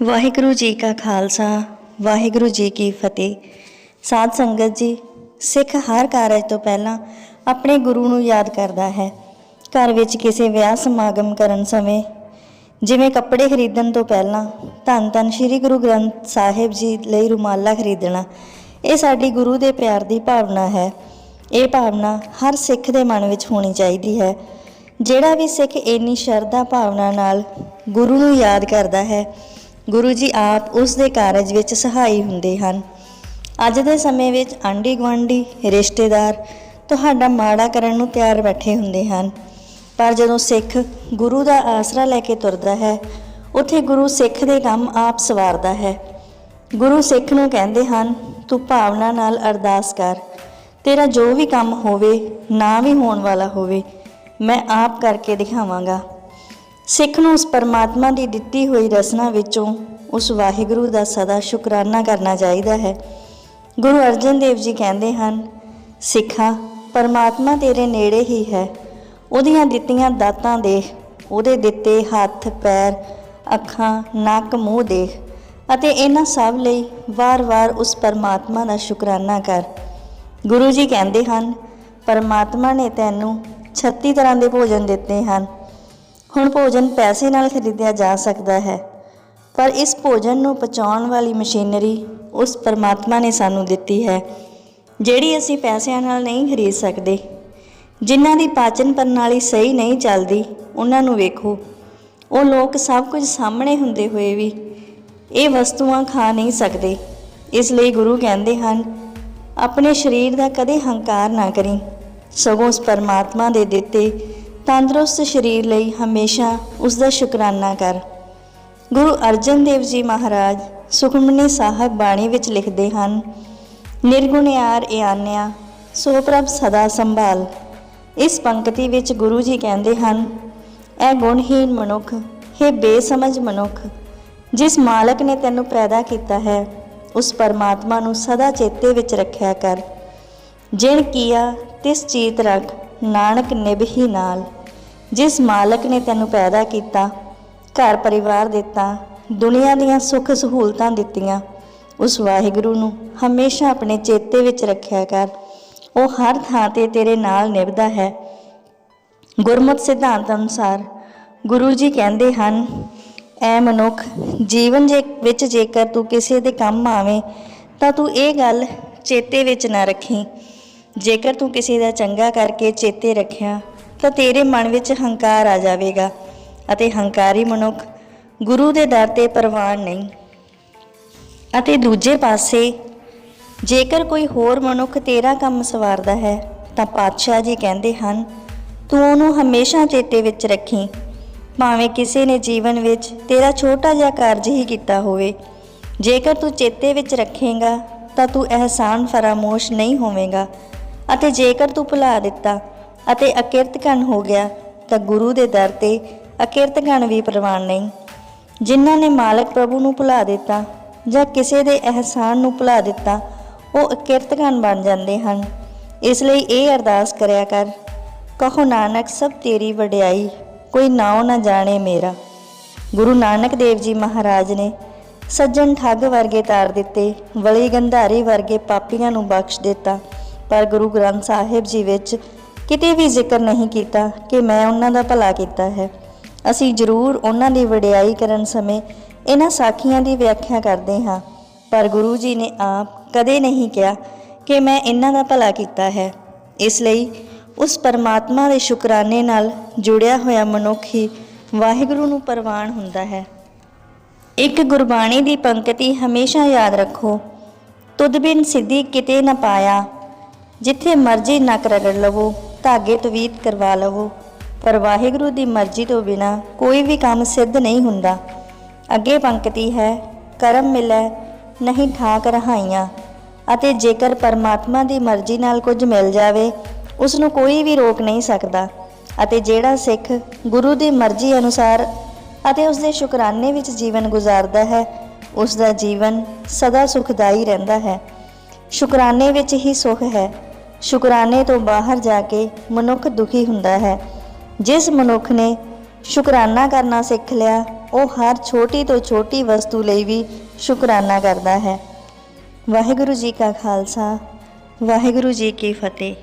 ਵਾਹਿਗੁਰੂ ਜੀ ਕਾ ਖਾਲਸਾ, ਵਾਹਿਗੁਰੂ ਜੀ ਕੀ ਫਤਿਹ। ਸਾਧ ਸੰਗਤ ਜੀ, ਸਿੱਖ ਹਰ ਕਾਰਜ ਤੋਂ ਪਹਿਲਾਂ ਆਪਣੇ ਗੁਰੂ ਨੂੰ ਯਾਦ ਕਰਦਾ ਹੈ। ਘਰ ਵਿੱਚ ਕਿਸੇ ਵਿਆਹ ਸਮਾਗਮ ਕਰਨ ਸਮੇਂ, ਜਿਵੇਂ ਕੱਪੜੇ ਖਰੀਦਣ ਤੋਂ ਪਹਿਲਾਂ ਧੰਨ ਧੰਨ ਸ੍ਰੀ ਗੁਰੂ ਗ੍ਰੰਥ ਸਾਹਿਬ ਜੀ ਲਈ ਰੁਮਾਲਾ ਖਰੀਦਣਾ, ਇਹ ਸਾਡੀ ਗੁਰੂ ਦੇ ਪਿਆਰ ਦੀ ਭਾਵਨਾ ਹੈ। ਇਹ ਭਾਵਨਾ ਹਰ ਸਿੱਖ ਦੇ ਮਨ ਵਿੱਚ ਹੋਣੀ ਚਾਹੀਦੀ ਹੈ। ਜਿਹੜਾ ਵੀ ਸਿੱਖ ਇੰਨੀ ਸ਼ਰਧਾ ਭਾਵਨਾ ਨਾਲ ਗੁਰੂ ਨੂੰ ਯਾਦ ਕਰਦਾ ਹੈ ਗੁਰੂ ਜੀ ਆਪ ਉਸ ਦੇ ਕਾਰਜ ਵਿੱਚ ਸਹਾਈ ਹੁੰਦੇ ਹਨ। ਅੱਜ ਦੇ ਸਮੇਂ ਵਿੱਚ ਆਂਢੀ ਗੁਆਂਢੀ, ਰਿਸ਼ਤੇਦਾਰ ਤੁਹਾਡਾ ਮਾੜਾ ਕਰਨ ਨੂੰ ਤਿਆਰ ਬੈਠੇ ਹੁੰਦੇ ਹਨ। ਪਰ ਜਦੋਂ ਸਿੱਖ ਗੁਰੂ ਦਾ ਆਸਰਾ ਲੈ ਕੇ ਤੁਰਦਾ ਹੈ, ਉੱਥੇ ਗੁਰੂ ਸਿੱਖ ਦੇ ਕੰਮ ਆਪ ਸਵਾਰਦਾ ਹੈ। ਗੁਰੂ ਸਿੱਖ ਨੂੰ ਕਹਿੰਦੇ ਹਨ, ਤੂੰ ਭਾਵਨਾ ਨਾਲ ਅਰਦਾਸ ਕਰ। ਤੇਰਾ ਜੋ ਵੀ ਕੰਮ ਹੋਵੇ, ਨਾ ਵੀ ਹੋਣ ਵਾਲਾ ਹੋਵੇ, ਮੈਂ ਆਪ ਕਰਕੇ ਦਿਖਾਵਾਂਗਾ। ਸਿੱਖ ਨੂੰ ਉਸ ਪਰਮਾਤਮਾ ਦੀ ਦਿੱਤੀ ਹੋਈ ਰਸਨਾ ਵਿੱਚੋਂ ਉਸ ਵਾਹਿਗੁਰੂ ਦਾ ਸਦਾ ਸ਼ੁਕਰਾਨਾ ਕਰਨਾ ਚਾਹੀਦਾ ਹੈ। ਗੁਰੂ ਅਰਜਨ ਦੇਵ ਜੀ ਕਹਿੰਦੇ ਹਨ, ਸਿੱਖਾ, ਪਰਮਾਤਮਾ ਤੇਰੇ ਨੇੜੇ ਹੀ ਹੈ। ਉਹਦੀਆਂ ਦਿੱਤੀਆਂ ਦਾਤਾਂ ਦੇਖ, ਉਹਦੇ ਦਿੱਤੇ ਹੱਥ, ਪੈਰ, ਅੱਖਾਂ, ਨੱਕ, ਮੂੰਹ ਦੇਖ ਅਤੇ ਇਹਨਾਂ ਸਭ ਲਈ ਵਾਰ-ਵਾਰ ਉਸ ਪਰਮਾਤਮਾ ਦਾ ਸ਼ੁਕਰਾਨਾ ਕਰ। ਗੁਰੂ ਜੀ ਕਹਿੰਦੇ ਹਨ, ਪਰਮਾਤਮਾ ਨੇ ਤੈਨੂੰ 36 ਤਰ੍ਹਾਂ ਦੇ ਭੋਜਨ ਦਿੱਤੇ ਹਨ। ਹੁਣ ਭੋਜਨ ਪੈਸੇ ਨਾਲ ਖਰੀਦਿਆ ਜਾ ਸਕਦਾ ਹੈ, ਪਰ ਇਸ ਭੋਜਨ ਨੂੰ ਪਚਾਉਣ ਵਾਲੀ ਮਸ਼ੀਨਰੀ ਉਸ ਪਰਮਾਤਮਾ ਨੇ ਸਾਨੂੰ ਦਿੱਤੀ ਹੈ, ਜਿਹੜੀ ਅਸੀਂ ਪੈਸਿਆਂ ਨਾਲ ਨਹੀਂ ਖਰੀਦ ਸਕਦੇ। ਜਿਨ੍ਹਾਂ ਦੀ ਪਾਚਨ ਪ੍ਰਣਾਲੀ ਸਹੀ ਨਹੀਂ ਚੱਲਦੀ, ਉਹਨਾਂ ਨੂੰ ਵੇਖੋ। ਉਹ ਲੋਕ ਸਭ ਕੁਝ ਸਾਹਮਣੇ ਹੁੰਦੇ ਹੋਏ ਵੀ ਇਹ ਵਸਤੂਆਂ ਖਾ ਨਹੀਂ ਸਕਦੇ। ਇਸ ਲਈ ਗੁਰੂ ਕਹਿੰਦੇ ਹਨ, ਆਪਣੇ ਸਰੀਰ ਦਾ ਕਦੇ ਹੰਕਾਰ ਨਾ ਕਰੀ। ਸਗੋਂ ਉਸ ਪਰਮਾਤਮਾ ਦੇ ਦਿੱਤੇ ਤੰਦਰੁਸਤ ਸਰੀਰ ਲਈ ਹਮੇਸ਼ਾ ਉਸ ਦਾ ਸ਼ੁਕਰਾਨਾ ਕਰ। ਗੁਰੂ ਅਰਜਨ ਦੇਵ ਜੀ ਮਹਾਰਾਜ ਸੁਖਮਨੀ ਸਾਹਿਬ ਬਾਣੀ ਵਿੱਚ ਲਿਖਦੇ ਹਨ ਨਿਰਗੁਣਿਆਰ ਇਆਨਿਆ, ਸੋ ਪ੍ਰਭ ਸਦਾ ਸੰਭਾਲ। ਇਸ ਪੰਕਤੀ ਵਿੱਚ ਗੁਰੂ ਜੀ ਕਹਿੰਦੇ ਹਨ, ਇਹ ਗੁਣਹੀਨ ਮਨੁੱਖ ਹੈ ਬੇਸਮਝ ਮਨੁੱਖ, ਜਿਸ ਮਾਲਕ ਨੇ ਤੈਨੂੰ ਪੈਦਾ ਕੀਤਾ ਹੈ, ਉਸ ਪਰਮਾਤਮਾ ਨੂੰ ਸਦਾ ਚੇਤੇ ਵਿੱਚ ਰੱਖਿਆ ਕਰ। ਜਿਣ ਕੀਆ ਤਿਸ ਚੀਤ ਰੱਖ, ਨਾਨਕ ਨਿਭਹੀ ਨਾਲ। ਜਿਸ ਮਾਲਕ ਨੇ ਤੈਨੂੰ ਪੈਦਾ ਕੀਤਾ, ਘਰ ਪਰਿਵਾਰ ਦਿੱਤਾ, ਦੁਨੀਆ ਦੀਆਂ ਸੁੱਖ ਸਹੂਲਤਾਂ ਦਿੱਤੀਆਂ, ਉਸ ਵਾਹਿਗੁਰੂ ਨੂੰ ਹਮੇਸ਼ਾ ਆਪਣੇ ਚੇਤੇ ਵਿੱਚ ਰੱਖਿਆ ਕਰ। ਉਹ ਹਰ ਥਾਂ ਤੇ ਤੇਰੇ ਨਾਲ ਨਿਭਦਾ ਹੈ। ਗੁਰਮਤਿ ਸਿਧਾਂਤ ਅਨੁਸਾਰ ਗੁਰੂ ਜੀ ਕਹਿੰਦੇ ਹਨ, ਐ ਮਨੁੱਖ, ਜੀਵਨ ਜੇ, ਵਿੱਚ ਜੇਕਰ ਤੂੰ ਕਿਸੇ ਦੇ ਕੰਮ ਆਵੇਂ, ਤਾਂ ਤੂੰ ਇਹ ਗੱਲ ਚੇਤੇ ਵਿੱਚ ਨਾ ਰੱਖੀ। ਜੇਕਰ ਤੂੰ ਕਿਸੇ ਦਾ ਚੰਗਾ ਕਰਕੇ ਚੇਤੇ ਰੱਖਿਆ ਤਾਂ ਤੇਰੇ ਮਨ ਵਿੱਚ ਹੰਕਾਰ ਆ ਜਾਵੇਗਾ ਅਤੇ ਹੰਕਾਰੀ ਮਨੁੱਖ ਗੁਰੂ ਦੇ ਦਰ ਤੇ ਪ੍ਰਵਾਨ ਨਹੀਂ। ਅਤੇ ਦੂਜੇ ਪਾਸੇ, ਜੇਕਰ ਕੋਈ ਹੋਰ ਮਨੁੱਖ ਤੇਰਾ ਕੰਮ ਸਵਾਰਦਾ ਹੈ, ਤਾਂ ਪਾਤਸ਼ਾਹ ਜੀ ਕਹਿੰਦੇ ਹਨ, ਤੂੰ ਉਹਨੂੰ ਹਮੇਸ਼ਾ ਚੇਤੇ ਵਿੱਚ ਰੱਖੀ। ਭਾਵੇਂ ਕਿਸੇ ਨੇ ਜੀਵਨ ਵਿੱਚ ਤੇਰਾ ਛੋਟਾ ਜਿਹਾ ਕਾਰਜ ਹੀ ਕੀਤਾ ਹੋਵੇ, ਜੇਕਰ ਤੂੰ ਚੇਤੇ ਵਿੱਚ ਰੱਖੇਗਾ, ਤਾਂ ਤੂੰ ਅਹਿਸਾਨ ਫਰਾਮੋਸ਼ ਨਹੀਂ ਹੋਵੇਂਗਾ। ਅਤੇ ਜੇਕਰ ਤੂੰ ਭੁਲਾ ਦਿੱਤਾ ਅਤੇ ਅਕਿਰਤਕਨ ਹੋ ਗਿਆ ਤਾਂ ਗੁਰੂ ਦੇ ਦਰ ਤੇ ਅਕਿਰਤਕਨ ਵੀ ਪ੍ਰਵਾਨ ਨਹੀਂ। ਜਿਨ੍ਹਾਂ ਨੇ ਮਾਲਕ ਪ੍ਰਭੂ ਨੂੰ ਭੁਲਾ ਦਿੱਤਾ ਜਾਂ ਕਿਸੇ ਦੇ ਅਹਿਸਾਨ ਨੂੰ ਭੁਲਾ ਦਿੱਤਾ, ਉਹ ਅਕਿਰਤਕਨ ਬਣ ਜਾਂਦੇ ਹਨ। ਇਸ ਲਈ ਇਹ ਅਰਦਾਸ ਕਰਿਆ ਕਰ, ਕਹੋ ਨਾਨਕ, ਸਭ ਤੇਰੀ ਵਡਿਆਈ, ਕੋਈ ਨਾਉ ਨਾ ਜਾਣੇ ਮੇਰਾ। ਗੁਰੂ ਨਾਨਕ ਦੇਵ ਜੀ ਮਹਾਰਾਜ ਨੇ ਸੱਜਣ ਠੱਗ ਵਰਗੇ ਤਾਰ ਦਿੱਤੇ, ਵਲੀ ਗੰਧਾਰੀ ਵਰਗੇ ਪਾਪੀਆਂ ਨੂੰ ਬਖਸ਼ ਦਿੱਤਾ। ਪਰ ਗੁਰੂ ਗ੍ਰੰਥ ਸਾਹਿਬ ਜੀ ਵਿੱਚ ਕਿਤੇ ਵੀ ਜ਼ਿਕਰ ਨਹੀਂ ਕੀਤਾ ਕਿ ਮੈਂ ਉਹਨਾਂ ਦਾ ਭਲਾ ਕੀਤਾ ਹੈ। ਅਸੀਂ ਜ਼ਰੂਰ ਉਹਨਾਂ ਦੀ ਵਡਿਆਈ ਕਰਨ ਸਮੇਂ ਇਹਨਾਂ ਸਾਖੀਆਂ ਦੀ ਵਿਆਖਿਆ ਕਰਦੇ ਹਾਂ। ਪਰ ਗੁਰੂ ਜੀ ਨੇ ਆਪ ਕਦੇ ਨਹੀਂ ਕਿਹਾ ਕਿ ਮੈਂ ਇਹਨਾਂ ਦਾ ਭਲਾ ਕੀਤਾ ਹੈ। ਇਸ ਲਈ ਉਸ ਪਰਮਾਤਮਾ ਦੇ ਸ਼ੁਕਰਾਨੇ ਨਾਲ ਜੁੜਿਆ ਹੋਇਆ ਮਨੁੱਖ ਹੀ ਵਾਹਿਗੁਰੂ ਨੂੰ ਪ੍ਰਵਾਨ ਹੁੰਦਾ ਹੈ। ਇੱਕ ਗੁਰਬਾਣੀ ਦੀ ਪੰਕਤੀ ਹਮੇਸ਼ਾ ਯਾਦ ਰੱਖੋ। ਤੁਧ ਬਿਨ ਸਿੱਧੀ ਕਿਤੇ ਨਾ ਪਾਇਆ, ਜਿੱਥੇ ਮਰਜ਼ੀ ਨੱਕ ਰਗੜ ਲਵੋ। ਧਾਗੇ ਤਵੀਤ ਕਰਵਾ ਲਵੋ। ਪਰ ਵਾਹਿਗੁਰੂ ਦੀ ਮਰਜ਼ੀ ਤੋਂ ਬਿਨਾ ਕੋਈ ਵੀ ਕੰਮ ਸਿੱਧ ਨਹੀਂ ਹੁੰਦਾ। ਅੱਗੇ ਪੰਕਤੀ ਹੈ, ਕਰਮ ਮਿਲੈ, ਨਹੀਂ ਠਾਕ ਰਹਾਈਆਂ। ਅਤੇ ਜੇਕਰ ਪਰਮਾਤਮਾ ਦੀ ਮਰਜ਼ੀ ਨਾਲ ਕੁਝ ਮਿਲ ਜਾਵੇ ਉਸ ਨੂੰ ਕੋਈ ਵੀ ਰੋਕ ਨਹੀਂ ਸਕਦਾ। ਅਤੇ ਜਿਹੜਾ ਸਿੱਖ ਗੁਰੂ ਦੀ ਮਰਜ਼ੀ ਅਨੁਸਾਰ ਅਤੇ ਉਸ ਦੇ ਸ਼ੁਕਰਾਨੇ ਵਿੱਚ ਜੀਵਨ ਗੁਜ਼ਾਰਦਾ ਹੈ ਉਸ ਦਾ ਜੀਵਨ ਸਦਾ ਸੁਖਦਾਈ ਰਹਿੰਦਾ ਹੈ। ਸ਼ੁਕਰਾਨੇ ਵਿੱਚ ਹੀ ਸੁਖ ਹੈ। ਸ਼ੁਕਰਾਨੇ ਤੋਂ ਬਾਹਰ ਜਾ ਕੇ ਮਨੁੱਖ ਦੁਖੀ ਹੁੰਦਾ ਹੈ। ਜਿਸ ਮਨੁੱਖ ਨੇ ਸ਼ੁਕਰਾਨਾ ਕਰਨਾ ਸਿੱਖ ਲਿਆ, ਉਹ ਹਰ ਛੋਟੀ ਤੋਂ ਛੋਟੀ ਵਸਤੂ ਲਈ ਵੀ ਸ਼ੁਕਰਾਨਾ ਕਰਦਾ ਹੈ। ਵਾਹਿਗੁਰੂ ਜੀ ਕਾ ਖਾਲਸਾ, ਵਾਹਿਗੁਰੂ ਜੀ ਕੀ ਫਤਿਹ।